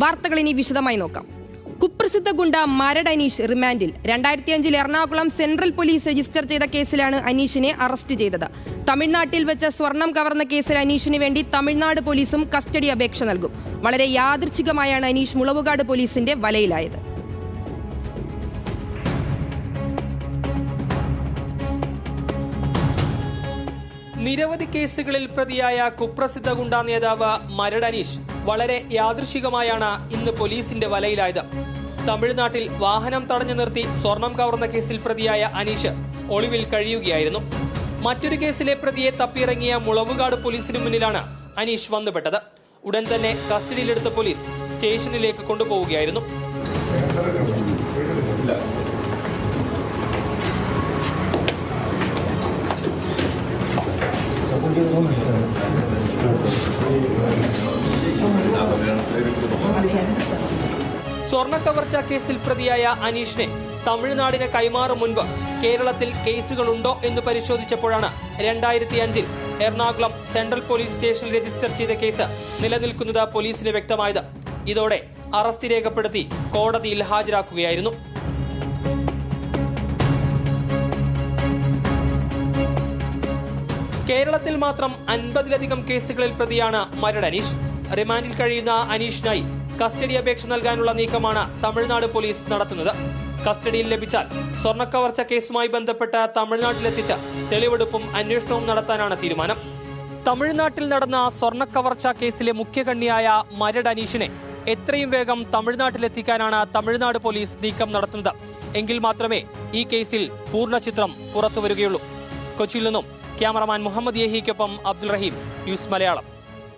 വാർത്തകൾ ഇനി വിശദമായി നോക്കാം. കുപ്രസിദ്ധ ഗുണ്ട മരട് അനീഷ് റിമാൻഡിൽ. രണ്ടായിരത്തി അഞ്ചിൽ എറണാകുളം സെൻട്രൽ പോലീസ് രജിസ്റ്റർ ചെയ്ത കേസിലാണ് അനീഷിനെ അറസ്റ്റ് ചെയ്തത്. തമിഴ്നാട്ടിൽ വെച്ച് സ്വർണം കവർന്ന കേസിൽ അനീഷിന് വേണ്ടി തമിഴ്നാട് പോലീസും കസ്റ്റഡി അപേക്ഷ നൽകും. വളരെ യാദൃച്ഛികമായാണ് അനീഷ് മുളവുകാട് പോലീസിന്റെ വലയിലായത്. നിരവധി കേസുകളിൽ പ്രതിയായ കുപ്രസിദ്ധ ഗുണ്ട നേതാവ് മരട് അനീഷ് വളരെ യാദൃശികമായാണ് ഇന്ന് പോലീസിന്റെ വലയിലായത്. തമിഴ്നാട്ടിൽ വാഹനം തടഞ്ഞു നിർത്തി സ്വർണം കവർന്ന കേസിൽ പ്രതിയായ അനീഷ് ഒളിവിൽ കഴിയുകയായിരുന്നു. മറ്റൊരു കേസിലെ പ്രതിയെ തപ്പിയിറങ്ങിയ മുളവുകാട് പോലീസിനു മുന്നിലാണ് അനീഷ് വന്നുപെട്ടത്. ഉടൻ തന്നെ കസ്റ്റഡിയിലെടുത്ത പോലീസ് സ്റ്റേഷനിലേക്ക് കൊണ്ടുപോവുകയായിരുന്നു. സ്വർണ കവർച്ച കേസിൽ പ്രതിയായ അനീഷിനെ തമിഴ്നാടിന് കൈമാറും മുൻപ് കേരളത്തിൽ കേസുകളുണ്ടോ എന്ന് പരിശോധിച്ചപ്പോഴാണ് രണ്ടായിരത്തി അഞ്ചിൽ എറണാകുളം സെൻട്രൽ പോലീസ് സ്റ്റേഷനിൽ രജിസ്റ്റർ ചെയ്ത കേസ് നിലനിൽക്കുന്നത് പോലീസിന് വ്യക്തമായത്. ഇതോടെ അറസ്റ്റ് രേഖപ്പെടുത്തി കോടതിയിൽ ഹാജരാക്കുകയായിരുന്നു. കേരളത്തിൽ മാത്രം അൻപതിലധികം കേസുകളിൽ പ്രതിയാണ് മരട് അനീഷ്. റിമാൻഡിൽ കഴിയുന്ന അനീഷിനായി കസ്റ്റഡി അപേക്ഷ നൽകാനുള്ള നീക്കമാണ് തമിഴ്നാട് പോലീസ് നടത്തുന്നത്. കസ്റ്റഡിയിൽ ലഭിച്ചാൽ സ്വർണക്കവർച്ച കേസുമായി ബന്ധപ്പെട്ട് തമിഴ്നാട്ടിലെത്തിച്ച് തെളിവെടുപ്പും അന്വേഷണവും നടത്താനാണ് തീരുമാനം. തമിഴ്നാട്ടിൽ നടന്ന സ്വർണക്കവർച്ച കേസിലെ മുഖ്യകണ്ണിയായ മരട് അനീഷിനെ എത്രയും വേഗം തമിഴ്നാട്ടിലെത്തിക്കാനാണ് തമിഴ്നാട് പോലീസ് നീക്കം നടത്തുന്നത്. എങ്കിൽ മാത്രമേ ഈ കേസിൽ പൂർണ ചിത്രം പുറത്തുവരികയുള്ളൂ. കൊച്ചിയിൽ നിന്നും ക്യാമറമാൻ മുഹമ്മദ് യഹിക്കൊപ്പം അബ്ദുൾ റഹീം ന്യൂസ് മലയാളം